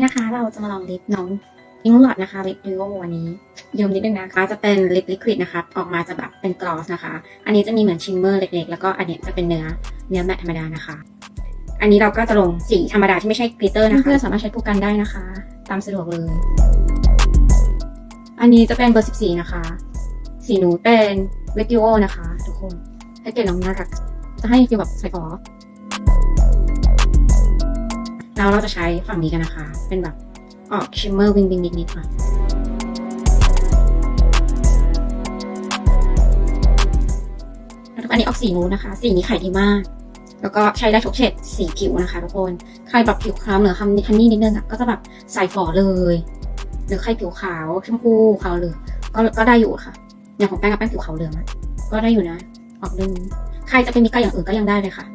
นะคะ เราจะมาลองลิปน้องพิงค์หลอดนะคะลิปดิโอวันนี้ยืมนิดนึงนะคะ จะเป็นลิปลิควิดนะคะ ออกมาจะแบบเป็นกลอสนะคะ อันนี้จะมีเหมือนชิมเมอร์เล็กๆ แล้วก็อันเนี้ยจะเป็นเนื้อเนื้อแมตต์ธรรมดานะคะ อันนี้เราก็จะลงสีธรรมดาที่ไม่ใช่กลิตเตอร์นะคะเพื่อนๆสามารถใช้ผู้กันได้นะคะ ตามสะดวกเลย อันนี้จะเป็นเบอร์ 14 นะคะ สีหนูเป็นลิปดิโอนะคะ ทุกคนให้เกรดน้องน่ารักจะให้ฟีลแบบใส่ฟอ แล้วเราจะใช้ฝั่งนี้กันนะคะ เป็นแบบออกชิมเมอร์วิงวิงนิดๆค่ะอันนี้ออกสีนูดนะคะ สีนี้ขายดีมาก แล้วก็ใช้ได้ทุกเฉดสีผิวนะคะทุกคน ใครแบบผิวคล้ำหรือคันคันนี่นิดนึงก็จะแบบใส่ฝอเลย หรือใครผิวขาวชมพูขาวเหลืองก็ก็ได้อยู่ค่ะ อย่างของแป้งกับแป้งผิวขาวเหลืองก็ได้อยู่นะ ออกเรื่องใครจะเป็นมิกาอย่างอื่นก็ยังได้เลยค่ะ